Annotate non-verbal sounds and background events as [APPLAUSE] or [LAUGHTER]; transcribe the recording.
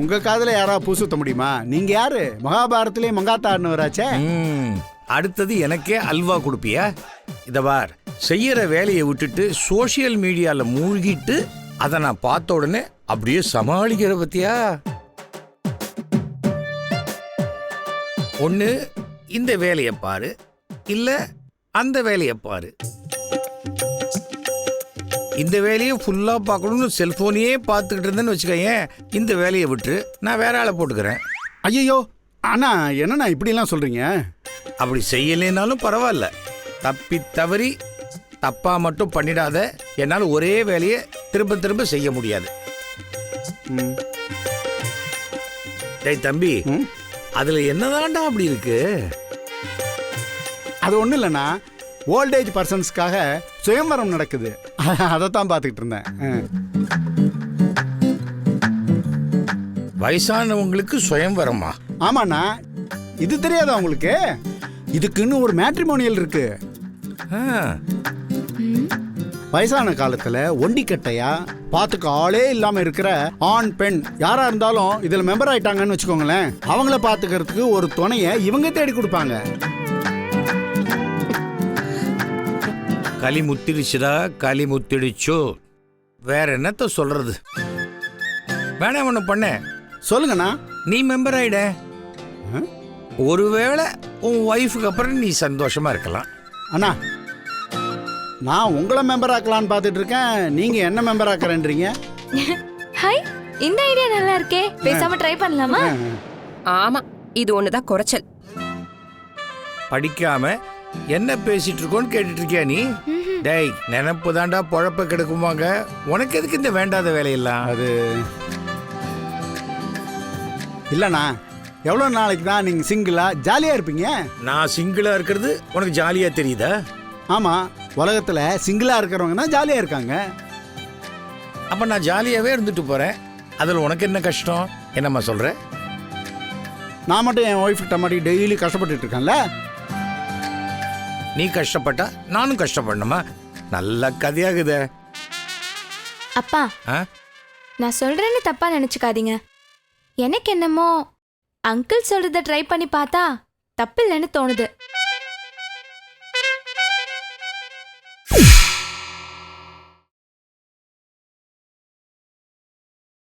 உங்க காதுல யாராவது பூ சுத்த முடியுமா? நீங்க யாரு? மகாபாரத்திலே மங்காத்தாடுனவராச்சே ம், அடுத்தது எனக்கே அல்வா கொடுப்பியா? இத பார் செய்யற வேலையை விட்டுட்டு சோஷியல் மீடியால மூழ்கிட்டு அதை நான் பார்த்த உடனே அப்படியே சமாளிக்கிற பத்தியா? ஒன்று இந்த வேலையை பாரு இல்ல அந்த வேலையை பாரு. இந்த வேலையை ஃபுல்லா பார்க்கணும்னு செல்போனையே பார்த்துக்கிட்டு இருந்தேன்னு வச்சுக்கோயேன். இந்த வேலையை விட்டு நான் வேற ஆளை போட்டுக்கிறேன். ஐயோ அண்ணா என்னண்ணா இப்படிலாம் சொல்றீங்க? அப்படி செய்யலைனாலும் பரவாயில்ல. தப்பி தவறி தப்பா மட்டும் பண்ணிடாத. என்னால் ஒரே வேலையை திரும்ப திரும்ப செய்ய முடியாது. டேய் தம்பி? அதுல என்னதான்டா அப்படி இருக்கு? அது ஒன்றும் இல்லைண்ணா. ஓல்டேஜ் பர்சன்ஸ்க்காக சுயம்பரம் நடக்குது. [LAUGHS] அதைத்தான் பார்த்துக்கிட்டு இருந்தேன். ஆ. வயசானவங்களுக்கு சுயம்வரமா? ஆமாண்ணா. இது தெரியாதா உங்களுக்கு? இதுக்குன்னு ஒரு மேட்ரிமோனியல் இருக்கு. வயசான காலத்துல ஒண்டிக்கட்டையா பார்த்துக்க ஆளே இல்லாம இருக்கிற ஆண் பெண் யாரா இருந்தாலும் இதுல மெம்பர் ஆயிட்டாங்கன்னு வச்சுக்கோங்களேன். அவங்கள பாத்துக்கிறதுக்கு ஒரு துணைய இவங்க தேடி கொடுப்பாங்க. களி முத்திடுச்சுடா களி முத்திடுச்சோ வேற என்னத்த சொல்றது? வேணாம் ஒன்று பண்ண. சொல்லுங்கண்ணா. நீ மெம்பர் ஆயிட? ஒருவேளை உன் ஒய்ஃபுக்கு அப்புறம் நீ சந்தோஷமா இருக்கலாம். அண்ணா நான் உங்களை மெம்பர் ஆக்கலான்னு பார்த்துட்டு இருக்கேன் நீங்க என்ன மெம்பர் ஆக்குறேன்றீங்க? ஹாய் இந்த ஐடியா நல்லா இருக்கே. பேசாம ட்ரை பண்ணலாமா? ஆமா இது ஒண்ணுதான் குறைச்சல். படிக்காம என்ன பேசிட்டு இருக்கோன்னு கேட்டுட்டு இருக்கியா நீ டேய் நினப்பு தாண்டா பொழப்ப கெடுக்குமாங்க. உனக்கு எதுக்கு இந்த வேண்டாத வேலையெல்லாம்? அது இல்லைண்ணா எவ்வளோ நாளைக்கு தான் நீங்கள் சிங்கிளா ஜாலியாக இருப்பீங்க? நான் சிங்கிளா இருக்கிறது உனக்கு ஜாலியா தெரியுதா? ஆமாம் உலகத்தில் சிங்கிளாக இருக்கிறவங்க தான் ஜாலியாக இருக்காங்க. அப்ப நான் ஜாலியாவே இருந்துட்டு போறேன். அதுல உனக்கு என்ன கஷ்டம்? என்னம்மா சொல்ற? நான் மட்டும் என் ஒய்ஃப்கிட்ட மாதிரி டெய்லி கஷ்டப்பட்டுட்டு இருக்கேன்ல? நீ கஷ்டப்பட்டா நானும் கஷ்டப்படணுமா? நல்ல கதையாகுதே. அப்பா ஆ? நான் சொல்றேன்னு தப்பா நினைச்சுக்காதீங்க. எனக்கு என்னமோ அங்கிள் சொல்றத ட்ரை பண்ணி பார்த்தா தப்பில்லைன்னு தோணுது.